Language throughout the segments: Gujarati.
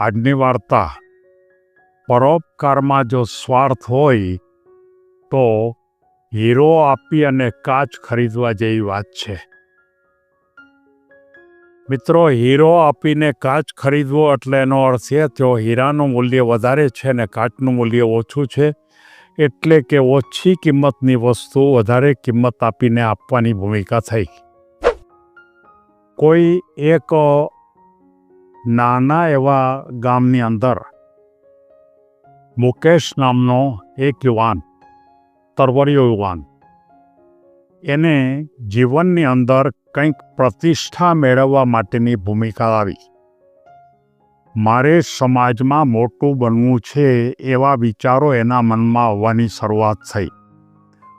આજની વાર્તા પરોપકારમાં જો સ્વાર્થ હોય, તો હીરો આપી અને કાચ ખરીદવા જેવી વાત છે. મિત્રો, હીરો આપીને કાચ ખરીદવો એટલે એનો અર્થ એ થયો હીરાનું મૂલ્ય વધારે છે અને કાચનું મૂલ્ય ઓછું છે, એટલે કે ઓછી કિંમતની વસ્તુ વધારે કિંમત આપીને આપવાની ભૂમિકા થઈ. કોઈ એક નાના એવા ગામની અંદર મુકેશ નામનો એક યુવાન, તરવરિયો યુવાન. એને જીવનની અંદર કંઈક પ્રતિષ્ઠા મેળવવા માટેની ભૂમિકા આવી. મારે સમાજમાં મોટું બનવું છે એવા વિચારો એના મનમાં આવવાની શરૂઆત થઈ.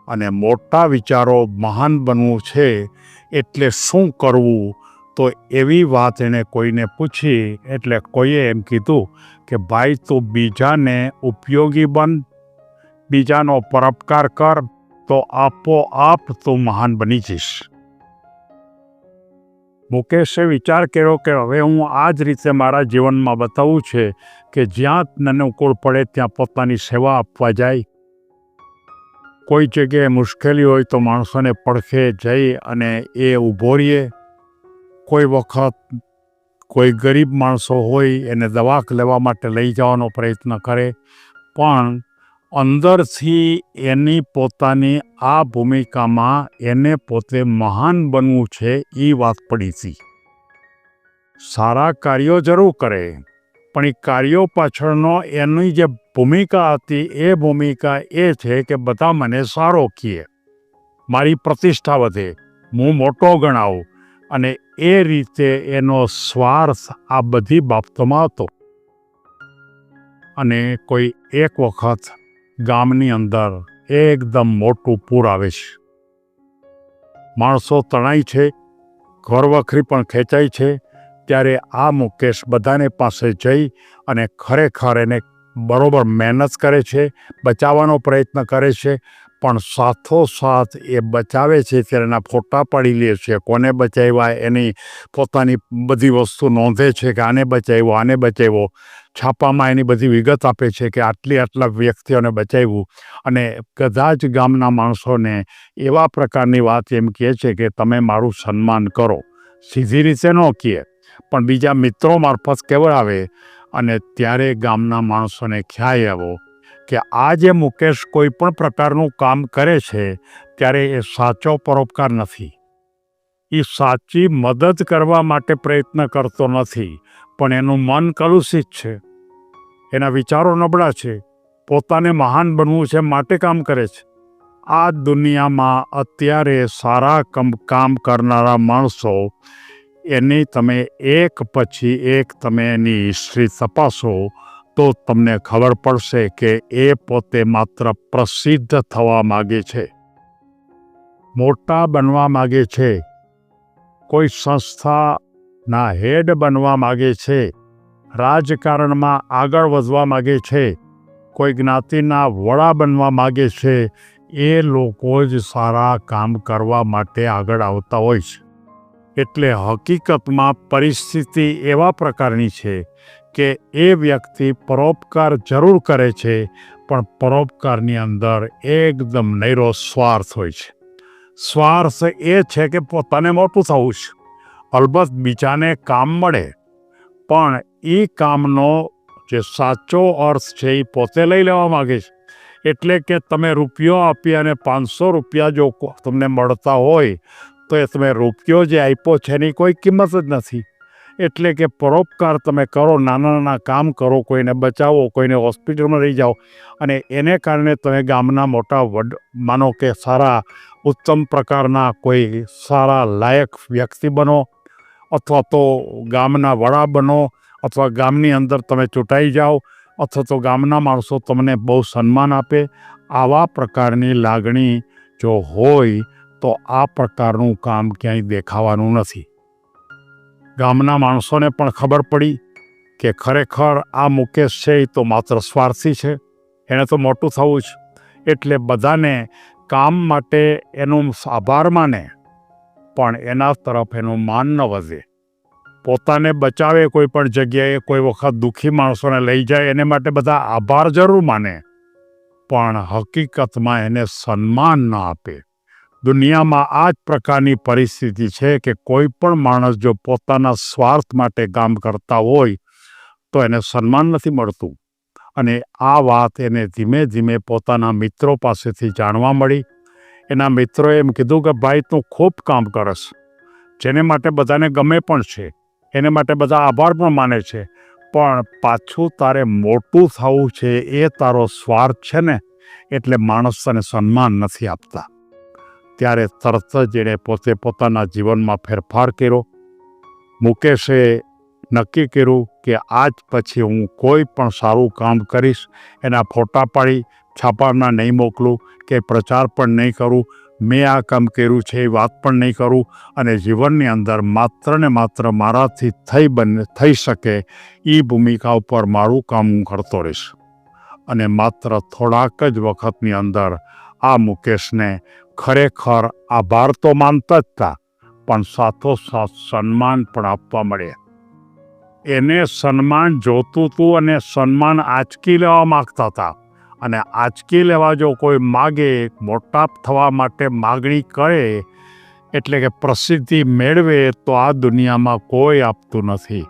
અને મોટા વિચારો મહાન બનવું છે એટલે શું કરવું તો એવી વાત એણે કોઈને પૂછી એટલે કોઈએ એમ કીધું કે, ભાઈ, તું બીજાને ઉપયોગી બન, બીજાનો પરોપકાર કર, તો આપોઆપ તું મહાન બની જઈશ. મુકેશે વિચાર કર્યો કે, હવે હું આ જ રીતે મારા જીવનમાં બતાવવું છે કે જ્યાં અનુકૂળ પડે ત્યાં પોતાની સેવા આપવા જાય. કોઈ જગ્યાએ મુશ્કેલી હોય તો માણસોને પડખે જઈ અને એ ઊભો રહીએ. કોઈ વખત કોઈ ગરીબ માણસો હોય એને દવા લેવા માટે લઈ જવાનો પ્રયત્ન કરે, પણ અંદરથી એની પોતાની આ ભૂમિકામાં એને પોતે મહાન બનવું છે એ વાત પડી હતી. સારા કાર્યો જરૂર કરે, પણ એ કાર્યો પાછળનો એની જે ભૂમિકા હતી એ ભૂમિકા એ છે કે બધા મને સારો કહે. મારી પ્રતિષ્ઠા વધે, હું મોટો ગણાવું અને એ રીતે એનો સ્વાર્થ આ બધી બાબતોમાં હતો. અને કોઈ એક વખત ગામની અંદર એકદમ મોટું પૂર આવે છે. માણસો તણાય છે, ઘર વખરી પણ ખેંચાય છે, ત્યારે આ મુકેશ બધાને પાસે જઈ અને ખરેખર એને બરોબર મહેનત કરે છે, બચાવવાનો પ્રયત્ન કરે છે પણ સાથોસાથ એ બચાવે છે ત્યારે એના ફોટા પાડી લે છે. કોને બચાવ્યા? એની પોતાની બધી વસ્તુ નોંધે છે કે આને બચાવ્યો આને બચાવ્યો. છાપામાં એની બધી વિગત આપે છે કે આટલી આટલા વ્યક્તિઓને બચાવ્યું. અને કદાચ ગામના માણસોને એવા પ્રકારની વાત એમ કહે છે કે તમે મારું સન્માન કરો. સીધી રીતે ન કહે, પણ બીજા મિત્રો મારફત કેવડાવે અને ત્યારે ગામના માણસોને ખ્યાલ આવ્યો કે આ જે મુકેશ કોઈ પણ પ્રકારનું કામ કરે છે, ત્યારે એ સાચો પરોપકાર નથી. એ સાચી મદદ કરવા માટે પ્રયત્ન કરતો નથી, પણ એનું મન કલુષિત છે. એના વિચારો નબળા છે, પોતાને મહાન બનવું છે માટે કામ કરે છે. આ દુનિયામાં અત્યારે સારા કમ, કામ કરનારા માણસો, એની તમે એક પછી એક તમે એની હિસ્ટ્રી તપાસો તો તમને ખબર પડશે કે એ પોતે માત્ર પ્રસિદ્ધ થવા માગે છે. મોટા બનવા માગે છે. કોઈ સંસ્થાના હેડ બનવા માગે છે. રાજકારણમાં આગળ વધવા માગે છે. કોઈ જ્ઞાતિના વડા બનવા માગે છે. એ લોકો જ સારા કામ કરવા માટે આગળ આવતા હોય છે. એટલે હકીકતમાં પરિસ્થિતિ એવા પ્રકારની છે કે એ વ્યક્તિ પરોપકાર જરૂર કરે છે, પણ પરોપકારની અંદર એકદમ નૈરો સ્વાર્થ હોય છે. સ્વાર્થ એ છે કે પોતાને મોટું થવું છે. અલબત્ત બીજાને કામ મળે, પણ એ કામનો જે સાચો અર્થ છે એ પોતે લઈ લેવા માગે છે. એટલે કે તમે રૂપિયો આપી અને પાંચસો રૂપિયા જો તમને મળતા હોય, તો એ તમે રૂપિયો જે આપ્યો છે એની કોઈ કિંમત જ નથી. એટલે કે પરોપકાર તમે કરો, નાના નાના કામ કરો, કોઈને બચાવો, કોઈને હોસ્પિટલમાં લઈ જાઓ અને એને કારણે તમે ગામના મોટા વડ, માનો કે સારા, ઉત્તમ પ્રકારના કોઈ સારા લાયક વ્યક્તિ બનો અથવા તો ગામના વડા બનો અથવા ગામની અંદર તમે ચૂંટાઈ જાઓ અથવા તો ગામના માણસો તમને બહુ સન્માન આપે, આવા પ્રકારની લાગણી જો હોય તો આ પ્રકારનું કામ ક્યાંય દેખાવાનું નથી. ગામના માણસોને પણ ખબર પડી કે ખરેખર આ મુકેશ છે એ તો માત્ર સ્વાર્થી છે. એણે તો મોટું થવું જ. એટલે બધાને કામ માટે એનું આભાર માને, પણ એના તરફ એનું માન ન વધે. પોતાને બચાવે કોઈ પણ જગ્યાએ કોઈ વખત દુઃખી માણસોને લઈ જાય એને માટે બધા આભાર જરૂર માને, પણ હકીકતમાં એને સન્માન ન આપે. દુનિયામાં આ જ પ્રકારની પરિસ્થિતિ છે કે કોઈ પણ માણસ જો પોતાના સ્વાર્થ માટે કામ કરતા હોય, તો એને સન્માન નથી મળતું. અને આ વાત એને ધીમે ધીમે પોતાના મિત્રો પાસેથી જાણવા મળી. એના મિત્રોએ એમ કીધું કે, ભાઈ, તું ખૂબ કામ કરસ. જેને માટે બધાને ગમે પણ છે. એને માટે બધા આભાર પણ માને છે. પણ પાછું તારે મોટું થવું છે, એ તારો સ્વાર્થ છે ને, એટલે માણસ તને સન્માન નથી આપતા. ત્યારે તરત જ એણે પોતે પોતાના જીવનમાં ફેરફાર કર્યો. મુકેશે નક્કી કર્યું કે આજ પછી હું કોઈ પણ સારું કામ કરીશ, એના ફોટા પાડી, છાપામાં નહીં મોકલું કે પ્રચાર પણ નહીં કરું, મેં આ કામ કર્યું છે એ વાત પણ નહીં કરું અને જીવનની અંદર માત્ર ને માત્ર મારાથી થઈ બને, થઈ શકે એ ભૂમિકા ઉપર મારું કામ હું કરતો રહીશ. અને માત્ર થોડાક જ વખતની અંદર આ મુકેશને ખરેખર આભાર તો માનતા જ હતા પણ સાથોસાથ સન્માન પણ આપવા મળ્યા એને સન્માન જોતું હતું અને સન્માન આંચકી લેવા માગતા હતા અને આંચકી લેવા જો કોઈ માગે મોટા થવા માટે માગણી કરે, એટલે કે પ્રસિદ્ધિ મેળવે, તો આ દુનિયામાં કોઈ આપતું નથી.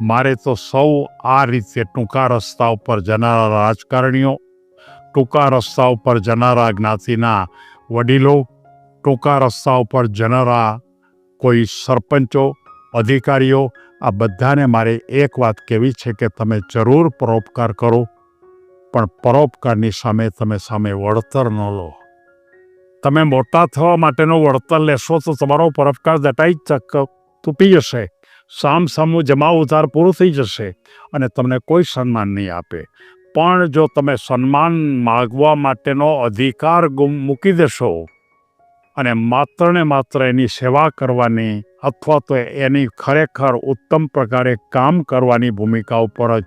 મારે તો સૌ આ રીતે ટૂંકા રસ્તા ઉપર જનારા રાજકારણીઓ, ટૂંકા રસ્તા ઉપર જનારા જ્ઞાતિના વડીલો, ટૂંકા રસ્તા ઉપર જનારા, કોઈ સરપંચો, અધિકારીઓ, આ બધાને મારે એક વાત કહેવી છે કે તમે જરૂર પરોપકાર કરો, પણ પરોપકારની સામે તમે સામે વળતર ન લો. તમે મોટા થવા માટેનો વળતર લેશો તો તમારો પરોપકાર દટાઈ ચક, તૂટી જશે. સામ સામું જમા ઉધાર પૂરું થઈ જશે અને તમને કોઈ સન્માન નહીં આપે. પણ જો તમે સન્માન માગવા માટેનો અધિકાર ગુમ મૂકી દેશો અને માત્ર ને માત્ર એની સેવા કરવાની અથવા તો એની ખરેખર ઉત્તમ પ્રકારે કામ કરવાની ભૂમિકા ઉપર જ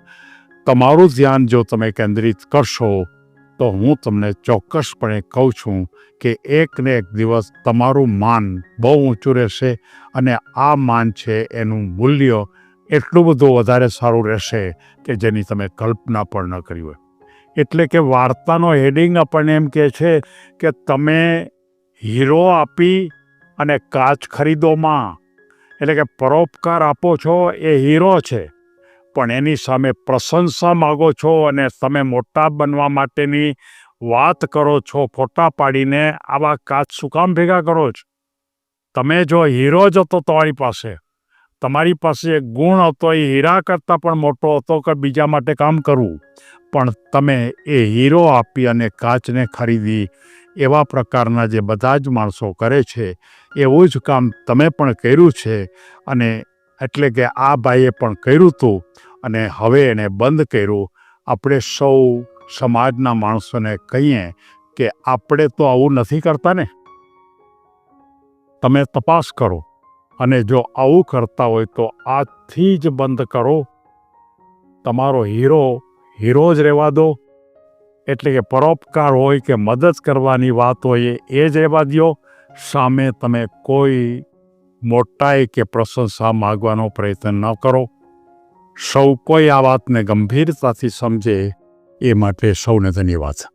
તમારું ધ્યાન જો તમે કેન્દ્રિત કરશો, તો હું તમને ચોક્કસપણે કહું છું કે એક ને એક દિવસ તમારું માન બહુ ઊંચું રહેશે અને આ માન છે એનું મૂલ્ય એટલું બધું વધારે સારું રહેશે કે જેની તમે કલ્પના પણ ન કરી હોય. એટલે કે વાર્તાનો હેડિંગ આપણને એમ કહે છે કે તમે હીરો આપી અને કાચ ખરીદોમાં એટલે કે પરોપકાર આપો છો એ હીરો છે. પણ એની સામે પ્રશંસા માગો છો અને તમે મોટા બનવા માટેની વાત કરો છો, ફોટા પાડીને આવા કાચ શું કામ ભેગા કરો છો? તમે જો હીરો જ હતો તમારી પાસે તમારી પાસે ગુણ હતો એ હીરા કરતાં પણ મોટો હતો કે બીજા માટે કામ કરવું? પણ તમે એ હીરો આપી અને કાચને ખરીદી એવા પ્રકારના જે બધા જ માણસો કરે છે, એવું જ કામ તમે પણ કર્યું છે અને એટલે કે આ ભાઈએ પણ કર્યું હતું અને હવે એને બંધ કર્યું. આપણે સૌ સમાજના માણસોને કહીએ કે આપણે તો આવું નથી કરતા ને? તમે તપાસ કરો. અને જો આવું કરતા હોય તો આજથી જ બંધ કરો. તમારો હીરો હીરો જ રહેવા દો. એટલે કે પરોપકાર હોય કે મદદ કરવાની વાત હોય એ જ રહેવા દો. સામે તમે કોઈ મોટાઈ કે પ્રશંસા માગવાનો પ્રયત્ન ન કરો. સૌ કોઈ આ વાતને ગંભીરતાથી સમજે એ માટે સૌને ધન્યવાદ.